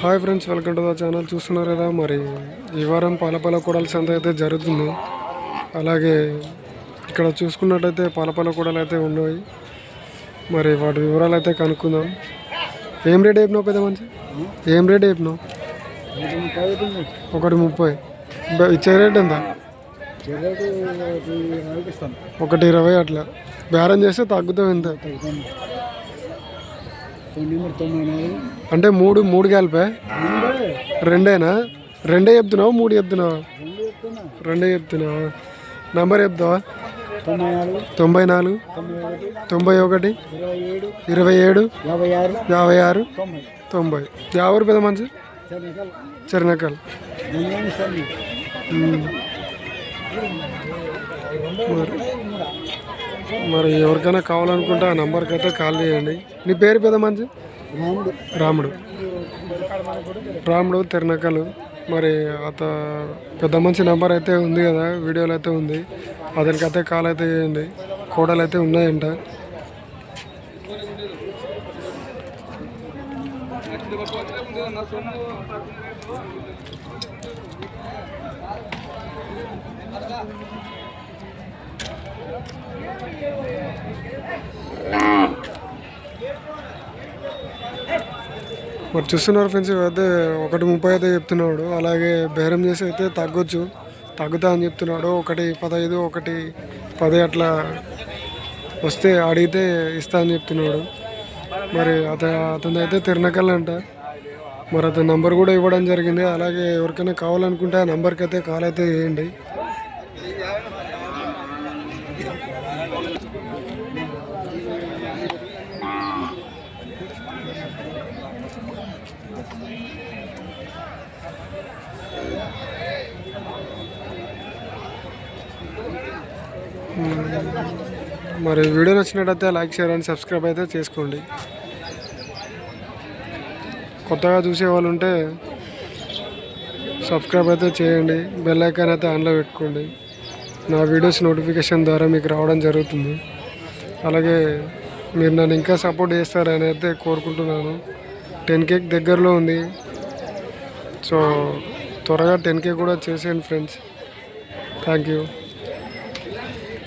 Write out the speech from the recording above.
Hi friends welcome to the channel చూస్తున్నారు కదా మరి ఈ వారం పాలపాల కూడల సంత అయితే జరుగుతుంది. అలాగే ఇక్కడ చూసుకున్నట్టయితే పాలపాల కూడలు అయితే ఉన్నాయి. మరి వాటి వివరాలు అయితే కనుక్కుందాం. ఏం రేట్ చెప్పినావు పెద్ద మంచి ఏం రేట్ చెప్పినావు ఒకటి ముప్పై. ఇచ్చే రేట్ ఎంత? ఒకటి ఇరవై అట్లా. బేరం చేస్తే తగ్గుతావు ఎంత? అంటే మూడు మూడు కలిపే రెండేనా? రెండే చెప్తున్నావు? మూడు చెప్తున్నావు? రెండే చెప్తున్నావు? నంబర్ చెప్తావా? తొంభై నాలుగు తొంభై ఒకటి ఇరవై ఏడు యాభై ఆరు తొంభై. యావరు పెద్ద మంచి చెన్నకల్ చిరణకల్ మరి? మరి ఎవరికైనా కావాలనుకుంటే ఆ నంబర్కి అయితే కాల్ చేయండి. నీ పేరు పెద్ద మంచి రాముడు. రాముడు. తిరణకలు మరి అత పెద్ద మంచి నెంబర్ అయితే ఉంది కదా వీడియోలో అయితే ఉంది. అతనికి అయితే కాల్ అయితే చేయండి. కోడలు అయితే ఉన్నాయంట. మరి చూస్తున్నారు ఫ్రెండ్స్ అయితే ఒకటి ముప్పై అయితే చెప్తున్నాడు. అలాగే బేరం చేసి అయితే తగ్గొచ్చు. తగ్గుతా అని చెప్తున్నాడు. ఒకటి పదహైదు ఒకటి పది అట్లా వస్తే అడిగితే ఇస్తా అని చెప్తున్నాడు. మరి అత అతను అయితే తిరణకల్ అంట. మరి అతని నంబర్ కూడా ఇవ్వడం జరిగింది. అలాగే ఎవరికైనా కావాలనుకుంటే ఆ నంబర్కి అయితే కాల్ అయితే చేయండి. మరి వీడియో నచ్చినట్టయితే లైక్ షేర్ అండ్ సబ్స్క్రైబ్ అయితే చేసుకోండి. కొత్తగా చూసే వాళ్ళు ఉంటే సబ్స్క్రైబ్ అయితే చేయండి. బెల్ ఐకాన్ అయితే ఆన్లో పెట్టుకోండి. నా వీడియోస్ నోటిఫికేషన్ ద్వారా మీకు రావడం జరుగుతుంది. అలాగే మీరు నన్ను ఇంకా సపోర్ట్ చేస్తారని అయితే కోరుకుంటున్నాను. టెన్ కేక్ దగ్గరలో ఉంది. సో త్వరగా టెన్ కే కూడా చేసేయండి ఫ్రెండ్స్. Thank you.